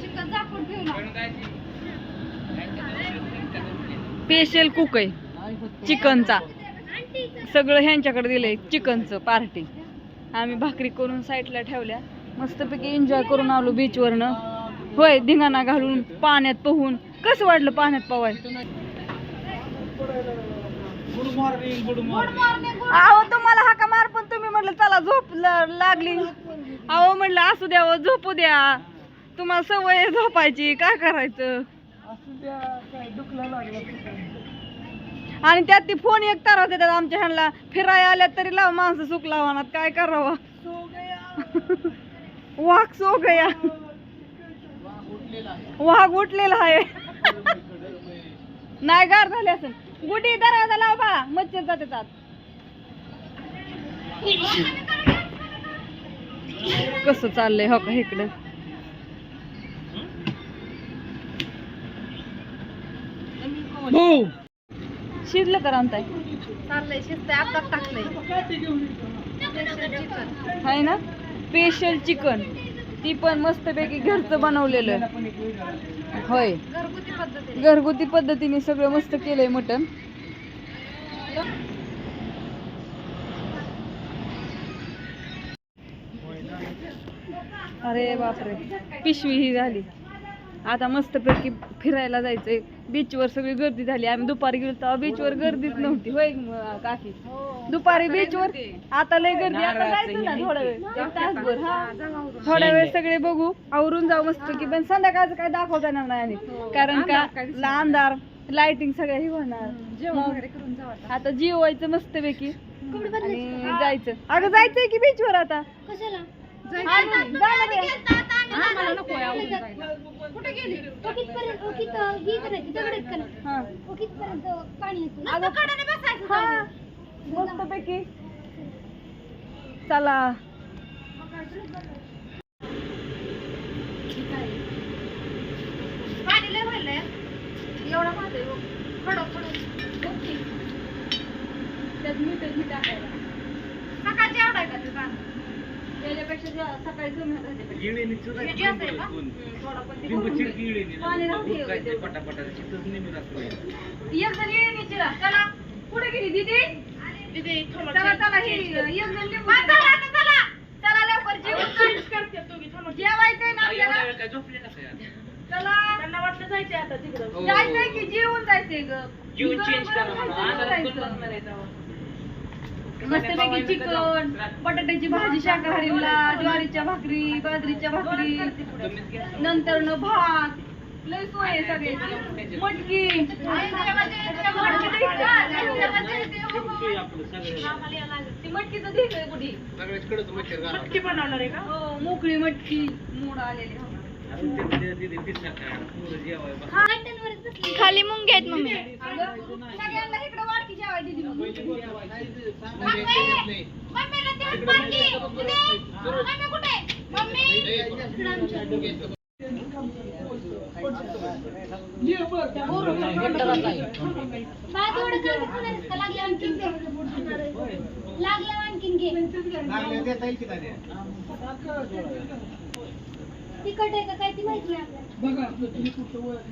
Chicken झाकून special cook आहे चिकनचा सगळं ह्यांच्याकडे दिलंय चिकनचं पार्टी आम्ही भाकरी करून साईडला ठेवल्या. मस्तपैकी एन्जॉय करून आलो बीचवरनं होय धिंगाणा घालून पाण्यात पोहून. कसं वाटलं पाण्यात पवाय गुड मॉर्निंग गुड मॉर्निंग अहो तुम्हाला हाका मार पण तुम्ही म्हटलं चला झोप ल- लागली. अहो म्हटलं असू द्या झोपू द्या. तुम्हाला सवय आहे झोपायची काय करायचं? असू द्या काय दुखला लागला आणि त्यात ती फोन एक तारा देतात आमच्या ह्यांना. फिरायला आल्यात तरी लाव माणसं सुख लावणार काय करावं? सो गया वाघ सो गया वाघ उठलेला आहे. नाही गार झाले असेल. गुडी दरवाजा लाव बाळा मच्छर जाते आत कसं चाललंय हो का इकडं? हो. शिजलं का रामताय चाललंय शिजतंय आता टाकलंय. चिकन आहे ना? स्पेशल चिकन ती पण मस्तपैकी घरचं बनवलेलं. होय. घरगुती पद्धतीने घरगुती पद्धतीने सगळं मस्त केलंय मटन अरे बापरे. पिशवी ही झाली. आता मस्तपैकी फिरायला जायचंय. बीचवर सगळी गर्दी झाली. आम्ही दुपारी गेलो तेव्हा बीचवर गर्दीच नव्हती. होय म- काकी दुपारी बीचवर आता लय गर्दी. आता जायचं ना थोडा वेळ. एक तासभर. हा. थोड्या वेळ सगळे बघू. आवरून जाऊ मस्त की पण संध्याकाळचं काय दाखवता येणार नाही आणि कारण का ला- अंधार लाइटिंग सगळं हे होणार. मग आता. जिवायचं मस्त पैकी आणि जायचं. अगं जायचंय की बीचवर आता? कशाला? आम्ही जाणार आहे. आम्हाला नको आहे आवरून जायला. कुठे गेली हा. आता कडेने बसायचं हा. जाऊन. मस्त पैकी चला पाणी लय व्हायलंय. एवढं वाहतंय हो. खडक खडक. बघ की. त्यात मीठ मीठ टाकायला सकाळची एवढा आहे का ते पाणी? त्याच्यापेक्षा जा- सकाळी कमी होतं त्याच्यापेक्षा. इळेने जे असेल का? हम्म, थोडा पण ते लिंबू बघून चिरकी घे. इळेने पाणी राहू दे काय ते तेवढं. पटापटा तिथंच नेहमी राहतो एक जण येईन चिरा चला पुढे गेली दीदी दीदी, थोडं चला change- चला हे change कर. एक जण लिंबू चला, चिरा. आता चला. चला लवकर जेवण change करते. जेवायचंय ना आपल्याला यार. चला त्यांना वाटलं जायचंय आता तिकडं. हो. जायचंय की जेवून जायचंय ग गरम चेंज गरम करा म्हणा. खायचं, आजारात जायचं. कोण बसणार आहे तेव्हा? मस्तपैकी चिकन बटाट्याची भाजी शाकाहारीला ज्वारीच्या भाकरी बाजरीच्या भाकरी. नंतर न भात. लय सोय आहे सगळ्याची. मटकी. सगळं मटकीचं कुठे. मटकी बनवणार आहे का? हो मोकळी मटकी. मोड आलेली खाली मुंग्या आहेत मम्मी सगळ्यांना इकडे वाडकी जेवाय दिली मग. तिखट आहे का काय ती माहिती नाही आपल्याला. बघा आपलं तुम्ही कुठं वर-